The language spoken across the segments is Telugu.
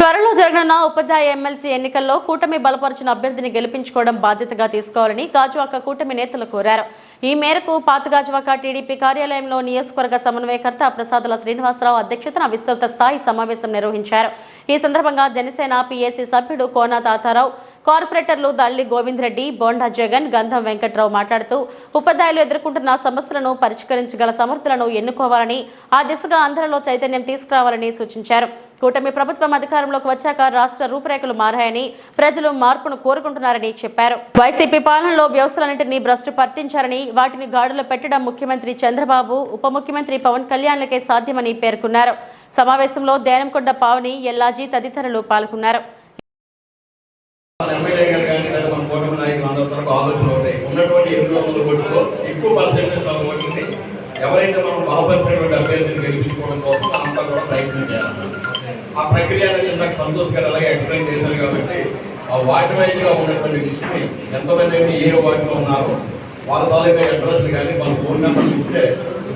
త్వరలో జరగనున్న ఉపాధ్యాయ ఎమ్మెల్సీ ఎన్నికల్లో కూటమి బలపరిచిన అభ్యర్థిని గెలిపించుకోవడం బాధ్యతగా తీసుకోవాలని గాజువాక కూటమి నేతలు కోరారు. ఈ మేరకు పాత గాజువాక టీడీపీ కార్యాలయంలో నియోజకవర్గ సమన్వయకర్త ప్రసాదుల శ్రీనివాసరావు అధ్యక్షతన విస్తృత స్థాయి సమావేశం నిర్వహించారు. ఈ సందర్భంగా జనసేన పీఏసీ సభ్యుడు కోనా తాతారావు కార్పొరేటర్లు దల్లి గోవిందరెడ్డి బోండా జగన్ గంధం వెంకట్రావు మాట్లాడుతూ ఉపాధ్యాయులు ఎదుర్కొంటున్న సమస్యలను పరిష్కరించగల సమర్థులను ఎన్నుకోవాలని ఆ దిశగా ఆంధ్రలో చైతన్యం తీసుకురావాలని సూచించారు. కూటమి ప్రభుత్వం అధికారంలోకి వచ్చాక రాష్ట్ర రూపురేఖలు మారాయని ప్రజలు మార్పును కోరుకుంటున్నారని చెప్పారు. వైసీపీ పాలనలో వ్యవస్థలన్నింటినీ భ్రష్టు పట్టించారని వాటిని గాడులో పెట్టడం ముఖ్యమంత్రి చంద్రబాబు ఉప ముఖ్యమంత్రి పవన్ కళ్యాణ్లకే సాధ్యమని పేర్కొన్నారు. సమావేశంలో దేనంకొండ పావని ఎల్లాజీ తదితరులు పాల్గొన్నారు. ఎమ్మెల్యే గారు కానీ లేదా మన కూటమి నాయకులు అందరి ఆలోచనలు ఉంటాయి ఉన్నటువంటి ఎనిమిది వందల ఓట్లు ఎక్కువ పర్సెంటేజ్ ఆఫ్ ఓట్లని ఎవరైతే మనం బలపరిచినటువంటి అభ్యర్థిని గెలిపించుకోవడం కోసం అంతా కూడా ప్రయత్నం చేయాలి. ఆ ప్రక్రియ అనేది ఇందాక సంతోష్ గారు అలాగే ఎక్స్ప్లెయిన్ చేశారు కాబట్టి ఆ వార్డు వైజ్గా ఉన్నటువంటి లిస్టుని ఎంతమంది అయితే ఏ వార్డులో ఉన్నారో వాళ్ళ తాలూకా అడ్రస్లు కానీ వాళ్ళ ఫోన్ నెంబర్లు ఇస్తే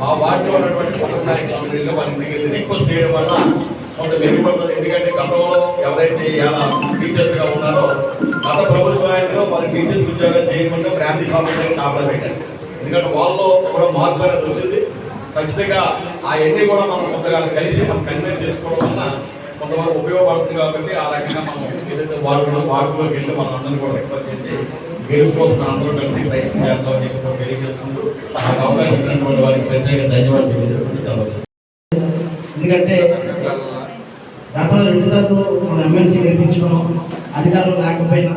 ఆ వార్డులో ఉన్నటువంటి పొలం నాయకులు వాళ్ళ ఇంటికి రిక్వెస్ట్ చేయడం వల్ల కొంత మెరుగుపడుతుంది. ఎందుకంటే గతంలో ఎవరైతే ఇలా టీచర్స్ ఉన్నారో గత ప్రభుత్వాల్లో వాళ్ళ టీచర్స్ ఉద్యోగాలు చేయకుండా ఫ్యామిలీ షాపులు కాపలా పెట్టారు. ఎందుకంటే వాళ్ళలో కూడా మార్పు అనేది వచ్చింది. ఖచ్చితంగా ఆ ఎన్ని కూడా మనం కొంతగా కలిసి మనం కన్వే చేసుకోవడం వల్ల కొంతవరకు ఉపయోగపడుతుంది కాబట్టి ఆ రకంగా మనం ఏదైతే వాళ్ళు వార్డులోకి వెళ్ళి మనం అందరినీ కూడా రిక్వెస్ట్ చేసి గెలుపుకోసం అందరూ కలిసి ప్రయత్నం చేస్తామని చెప్పి తెలియజేస్తుంటూ నాకు అవకాశం ఇచ్చినటువంటి వారికి ప్రత్యేక ధన్యవాదాలు తెలియజేస్తుంది ఎందుకంటే గతంలో రెండుసార్లు మన ఎమ్మెల్సీ గెలిపించుకున్నాం. అధికారం లేకపోయినా.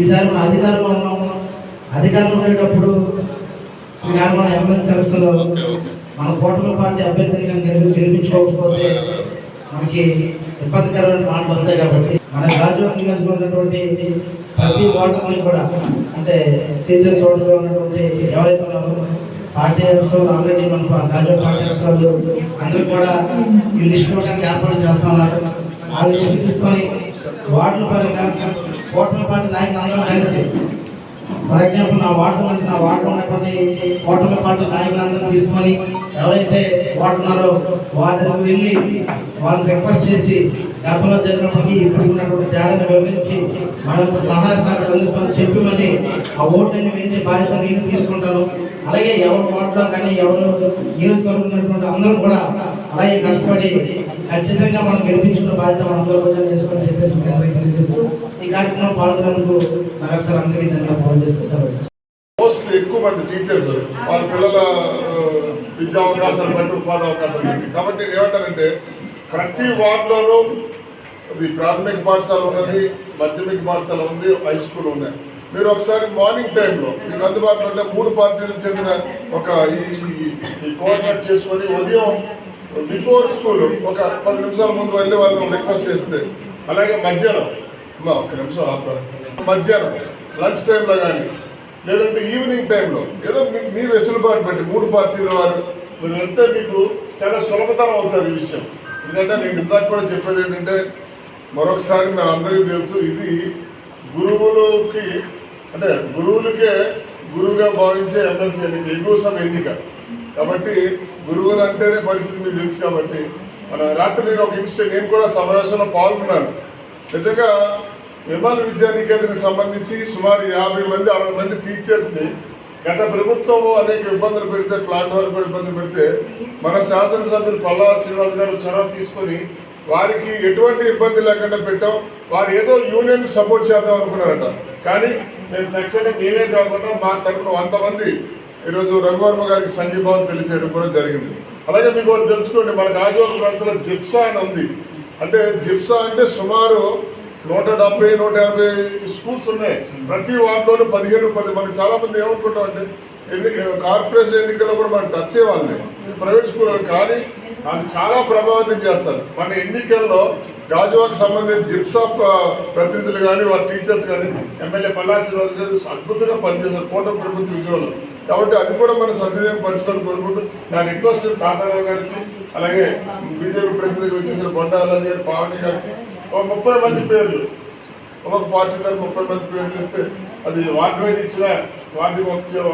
ఈసారి మన అధికారంలో ఉన్నాం. అధికారంలో ఉండేటప్పుడు మన ఎమ్మెల్సీ ఎలక్షన్లో మన కూటమి పార్టీ అభ్యర్థిని కనుక గెలిపించుకోకపోతే మనకి ఇబ్బందికరమైన మాటలు వస్తాయి కాబట్టి మన రాజు నియోజకవర్గటువంటి ప్రతి ఓటర్ని కూడా అంటే టీచర్స్ ఓటర్లు ఉన్నటువంటి ఎవరైతే పార్టీ అవసరం ఆల్రెడీ మన పా- రాజు పార్టీ అవసరాలు అందరూ కూడా ఈ లిస్ట్ ఇవ్వడానికి ఏర్పాటు చేస్తా ఉన్నారు. ఆ లిస్ట్ తీసుకొని వార్డుల పరంగా ఓటమి పార్టీ నాయకులు అందరూ కలిసి ఫర్ ఎగ్జాంపుల్ నా వార్డు నుంచి నా వార్డు ఉన్నటువంటి ఓటమి పార్టీ నాయకులందరూ తీసుకొని ఎవరైతే వార్డు వాళ్ళకి వెళ్ళి వాళ్ళని రిక్వెస్ట్ చేసి గతంలో జరిగినప్పటికీ ఇప్పుడు ఉన్నటువంటి తేడాన్ని వివరించి మనకు సహాయ సహకారం అందిస్తామని చెప్పి మళ్ళీ ఆ ఓట్లన్నీ వేయించే బాధ్యత నేను తీసుకుంటాను అలాగే ఎవరు వార్డులో కానీ ఎవరు నియోజకవర్గం ఉన్నటువంటి అందరూ కూడా అలాగే కష్టపడి ఖచ్చితంగా మనం గెలిపించుకున్న బాధ్యత మనందరూ కూడా చేసుకొని చెప్పేసి తెలియజేస్తూ ఈ కార్యక్రమం పాల్గొన్నందుకు మరొకసారి అందరికీ ధన్యవాదాలు ఫోన్ చేస్తూ మోస్ట్ ఎక్కువ మంది టీచర్స్ వాళ్ళ పిల్లల విద్యా అవకాశాలు బట్టి ఉపాధి అవకాశాలు కాబట్టి నేను ఏమంటానంటే ప్రతి వార్డులోనూ అది ప్రాథమిక పాఠశాల ఉన్నది మాధ్యమిక పాఠశాల ఉంది హై స్కూల్ ఉన్నాయి మీరు ఒకసారి మార్నింగ్ టైంలో మీకు అందుబాటులో ఉంటే మూడు పార్టీలకు చెందిన ఒక ఈ కోఆర్డినేట్ చేసుకొని ఉదయం బిఫోర్ స్కూల్ ఒక పది నిమిషాల ముందు వెళ్ళి వాళ్ళని రిక్వెస్ట్ చేస్తే అలాగే మధ్యాహ్నం ఒక నిమిషం ఆపరా. మధ్యాహ్నం లంచ్ టైంలో కానీ లేదంటే ఈవినింగ్ టైంలో ఏదో మీ- వెసులుబాటు పెట్టి మూడు పార్టీల వారు మీరు వెళ్తే మీకు చాలా సులభతరం అవుతుంది ఈ విషయం. ఎందుకంటే నేను ఇందాక కూడా చెప్పేది ఏంటంటే మరొకసారి మన అందరికీ తెలుసు ఇది గురువులకి అంటే గురువులకే గురువుగా భావించే ఎమ్మెల్సీ ఎన్నిక ఎగువ సభ ఎన్నిక. కాబట్టి గురువులు అంటేనే పరిస్థితి మీకు తెలుసు కాబట్టి మన రాత్రి నేను ఒక ఇన్స్టెంట్ నేను కూడా సమావేశంలో పాల్గొన్నాను. నిజంగా విమాన విద్యానికేతనికి సంబంధించి సుమారు యాభై మంది అరవై మంది టీచర్స్ని గత ప్రభుత్వం అనేక ఇబ్బందులు పెడితే ప్లాంట్ వరకు ఇబ్బందులు పెడితే మన శాసనసభ్యులు పల్లా శ్రీనివాస్ గారు చొరవ తీసుకొని వారికి ఎటువంటి ఇబ్బంది లేకుండా పెట్టాం. వారు ఏదో యూనియన్ సపోర్ట్ చేద్దాం అనుకున్నారట. కానీ మేము తక్షణం మేమే కాకుండా మా తరఫున వంద మంది ఈరోజు రఘువర్మ గారికి సంఘీభావం తెలియచేయడం కూడా జరిగింది. అలాగే మీకు ఒకటి తెలుసుకోండి మన గాజువాక ప్రాంతంలో జిప్సా అని ఉంది. అంటే జిప్సా అంటే సుమారు నూట డెబ్బై నూట ఎనభై స్కూల్స్ ఉన్నాయి. ప్రతి వార్డులోనూ పదిహేను పది మనకి చాలా మంది ఏమనుకుంటాం అంటే ఎన్ని కార్పొరేషన్ ఎన్నికల్లో కూడా మనం టచ్ చేయాలి. ప్రైవేట్ స్కూల్ కానీ అది చాలా ప్రభావితం చేస్తారు. మన ఎన్నికల్లో గాజువాకు సంబంధించిన జిప్సా ప్రతినిధులు కానీ వారి టీచర్స్ కానీ ఎమ్మెల్యే పల్లాసి గారు అద్భుతంగా పనిచేశారు. కూటమి ప్రభుత్వ విజయంలో కాబట్టి అది కూడా మనం సద్వినియోగం పరచుకొని కోరుకుంటూ నా రిక్వెస్ట్ తాతారావు గారికి అలాగే బీజేపీ ప్రతినిధికి వచ్చేసిన బొండా గారు పావని గారికి ఒక ముప్పై మంది పేర్లు. ఒక పార్టీ తరఫు ముప్పై మంది పేర్లు ఇస్తే అది వార్డు వైజ్ ఇచ్చిన వార్డు ఒక